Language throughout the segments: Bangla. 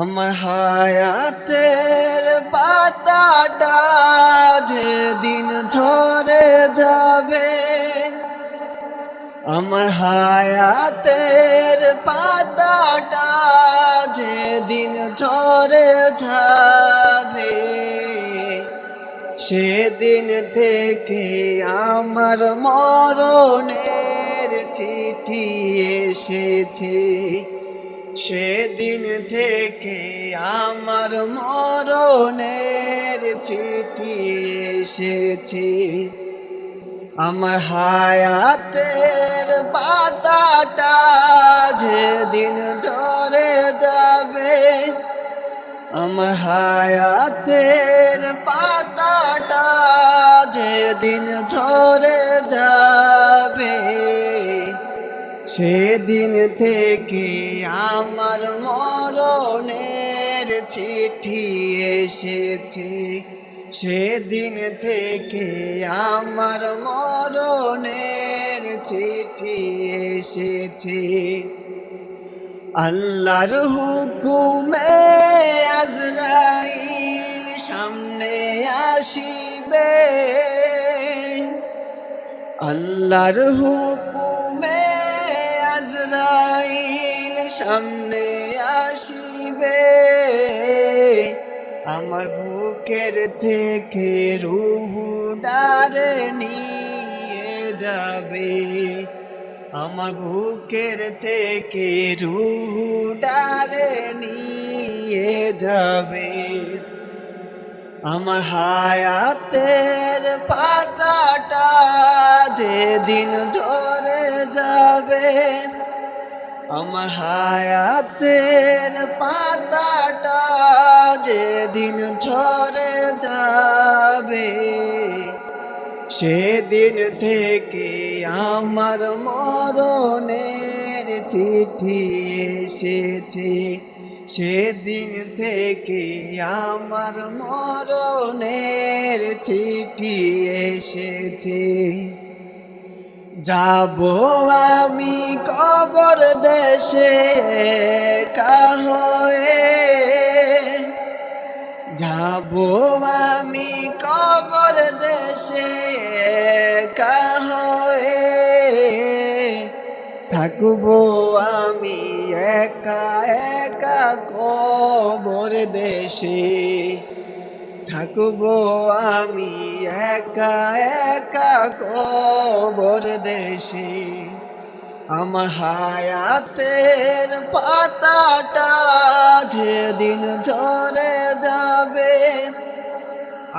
আমার হায়াতের পাতাটা যেদিন ঝরে যাবে, আমার হায়াতের পাতাটা যেদিন ঝরে যাবে, সেদিন থেকে আমার মরণের চিঠি এসেছে। সেদিন থেকে আমার মরণের চিঠি এসেছে। আমার হায়াতের পাতাটা যেদিন ধরে যাবে, আমার হায়াতের পাতাটা যেদিন ঝরে যাবে। সেদিন থেকে আমার মরণের চিঠি এসেছে। সেদিন থেকে আমার মরণের চিঠি এসেছে। আল্লাহর হুকুমে আজরাইল সামনে আসিবে। আল্লাহর হুকুমে সামনে আসিবে, আমার বুকের থেকে রুহু ডারে নিয়ে যাবে। আমার বুকের থেকে রুহু ডারে নিয়ে যাবে। আমার হায়াতের পাতাটা যেদিন ধরে যাবে আমার হায়াতের পাতাটা যেদিন ঝরে যাবে, সেদিন থেকে আমার মরণের চিঠি এসেছে। সেদিন থেকে আমার মরণের চিঠি এসেছে। যাব আমি কবর দেশে কাহয়ে। যাব আমি কবর দেশে কাহয়ে। থাকব আমি একা একা কবর দেশে। থাকব আমি একা একা কবর দেশে। আমার হায়াতের পাতাটা যেদিন ঝরে যাবে,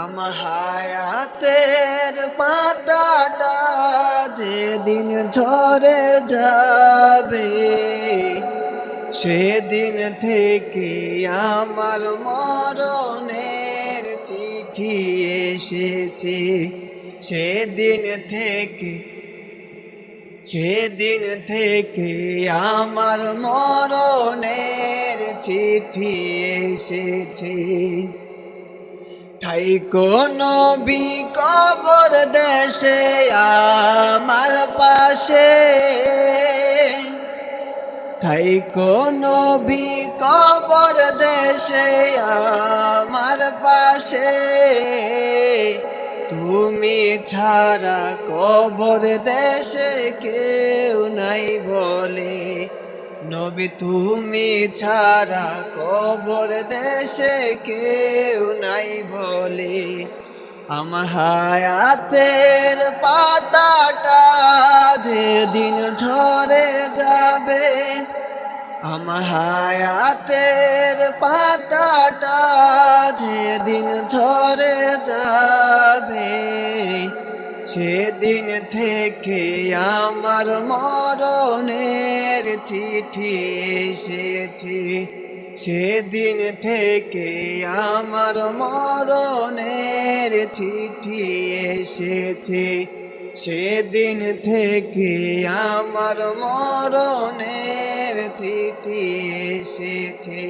আমার হায়াতের পাতাটা যেদিন ঝরে যাবে, সেদিন থেকে আমার মরণের চিঠি এসেছে। সেদিন থেকে সেদিন থেকে আমার মরণের চিঠি এসেছে। তাই কোনো কবর দেশে আমার পাশে। তাই কোনো কবর দেশে আমার পাশে? তুমি ছাড়া কবর দেশে কেউ নাই বলে। নবী, তুমি ছাড়া কবর দেশে কেউ নাই বলে। আমার হায়াতের পাতাটা যেদিন আমার হায়াতের পাতাটা যেদিন ঝরে যাবে, সেদিন থেকে আমার মরণের চিঠি এসেছে। সেদিন থেকে আমার মরণের চিঠি এসেছে। সেদিন থেকে আমার মরণের চিঠি এসেছে।